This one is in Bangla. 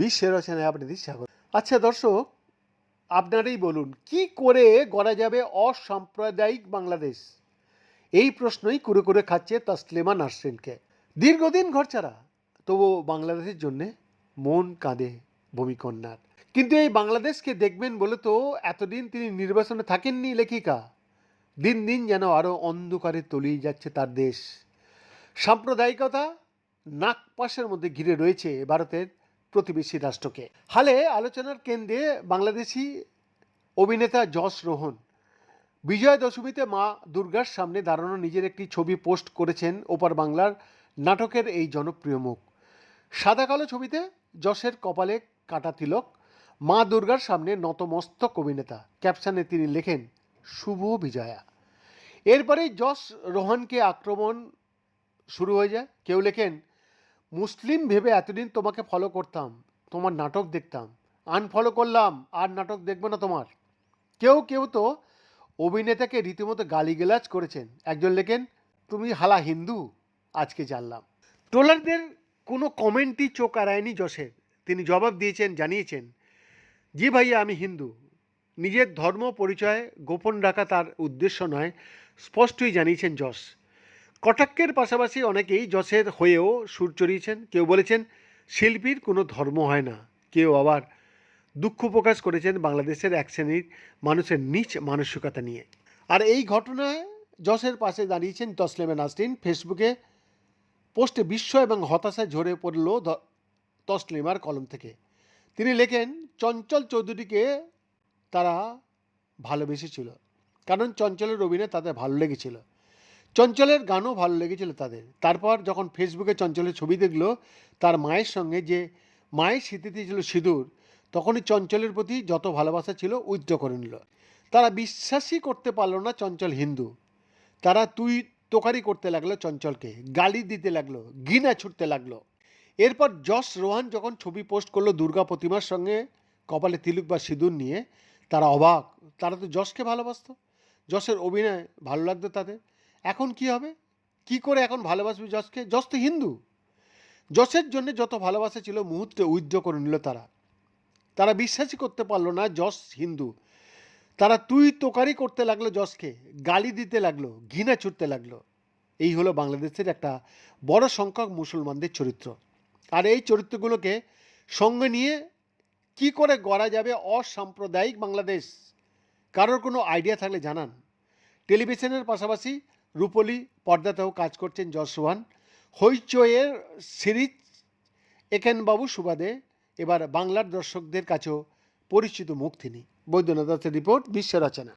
বিশ্বের রচনায় আপনাদের স্বাগত আচ্ছা দর্শক, আপনারাই বলুন, কি করে গড়া যাবে অসাম্প্রদায়িক বাংলাদেশ? এই প্রশ্নই করে করে খাচ্ছে তসলিমা নাসরিনকে। দীর্ঘদিন ঘর ছাড়া তবু বাংলাদেশের জন্যে মন কাঁদে ভূমিকন্যার। কিন্তু এই বাংলাদেশকে দেখবেন বলে তো এতদিন তিনি নির্বাচনে থাকেননি লেখিকা। দিন দিন যেন আরও অন্ধকারে তলিয়ে যাচ্ছে তার দেশ। সাম্প্রদায়িকতা নাকপাশের মধ্যে ঘিরে রয়েছে ভারতের প্রতিবেশী রাষ্ট্রকে। হালে আলোচনার কেন্দ্রে বাংলাদেশি অভিনেতা যশ রোহন বিজয়া দশমীতে মা দুর্গার সামনে দাঁড়ানো নিজের একটি ছবি পোস্ট করেছেন ওপার বাংলার নাটকের এই জনপ্রিয় মুখ। সাদা কালো ছবিতে যশের কপালে কাটা তিলক, মা দুর্গার সামনে নতমস্তক অভিনেতা। ক্যাপশনে তিনি লেখেন, শুভ বিজয়া। এরপরেই যশ রোহনকে আক্রমণ শুরু হয়ে যায়। কেউ লেখেন, মুসলিম ভেবে এতদিন তোমাকে ফলো করতাম, তোমার নাটক দেখতাম আনফলো করলাম, আর নাটক দেখব না তোমার। কেউ কেউ তো অভিনেতাকে রীতিমতো গালিগালাজ করেছেন। একজন লেখেন, তুমি হালা হিন্দু, আজকে জানলাম। ট্রোলারদের কোনো কমেন্টই চোখ আড়ায়নি যশের। তিনি জবাব দিয়েছেন, জানিয়েছেন, জি ভাইয়া, আমি হিন্দু। নিজের ধর্ম, পরিচয় গোপন রাখা তার উদ্দেশ্য নয়। স্পষ্টই জানিয়েছেন যশ। কটাক্ষের পাশাপাশি অনেকেই যশের হয়েও সুর চড়িয়েছেন। কেউ বলেছেন, শিল্পীর কোনো ধর্ম হয় না। কেউ আবার দুঃখ প্রকাশ করেছেন বাংলাদেশের এক শ্রেণির মানুষের নিচ মানসিকতা নিয়ে। আর এই ঘটনায় যশের পাশে দাঁড়িয়েছেন তসলেমা নাসরিন। ফেসবুকে পোস্টে বিস্ময় এবং হতাশায় ঝরে পড়ল তসলিমার কলম থেকে। তিনি লেখেন, চঞ্চল চৌধুরীকে তারা ভালোবেসেছিল। কারণ চঞ্চলের অভিনয় তাদের ভালো লেগেছিল। চঞ্চলের গানও ভালো লেগেছিল তাদের। তারপর যখন ফেসবুকে চঞ্চলের ছবি দেখল, তার মায়ের সঙ্গে যে মায়ের স্মৃতিতে ছিল সিঁদুর, তখনই চঞ্চলের প্রতি যত ভালোবাসা ছিল উইথড্র করে নিল। তারা বিশ্বাসই করতে পারল না চঞ্চল হিন্দু। তারা তুই তোকারি করতে লাগল চঞ্চলকে, গালি দিতে লাগল, ঘৃণা ছুটতে লাগল। এরপর যশ রোহান যখন ছবি পোস্ট করল দুর্গা প্রতিমার সঙ্গে কপালে তিলুক বা সিঁদুর নিয়ে, তারা অবাক। তারা তো যশকে ভালোবাসতো। যশের অভিনয় ভালো লাগতো তাদের। এখন কি হবে? কি করে এখন ভালোবাসবে যশকে? যশ তো হিন্দু। যশের জন্য যত ভালোবাসা ছিল, মুহূর্তে উইথড্র করে নিল তারা। তারা বিশ্বাসই করতে পারল না যশ হিন্দু। তারা তুই তোকারি করতে লাগল যশকে, গালি দিতে লাগল, ঘৃণা ছুটতে লাগল। এই হলো বাংলাদেশের একটা বড় সংখ্যক মুসলমানদের চরিত্র। আর এই চরিত্রগুলোকে সঙ্গে নিয়ে কি করে গড়া যাবে অসাম্প্রদায়িক বাংলাদেশ? কারোর কোনো আইডিয়া থাকলে জানান। টেলিভিশনের পাশাপাশি রূপলি পর্দাতেও কাজ করছেন যশওয়ান হৈচয়ের সিরিজ একেনবাবু সুবাদে এবার বাংলার দর্শকদের কাছেও পরিচিত মুখ তিনি। বৈদ্যনাথ দত্তের রিপোর্ট বিশ্ব রচনা।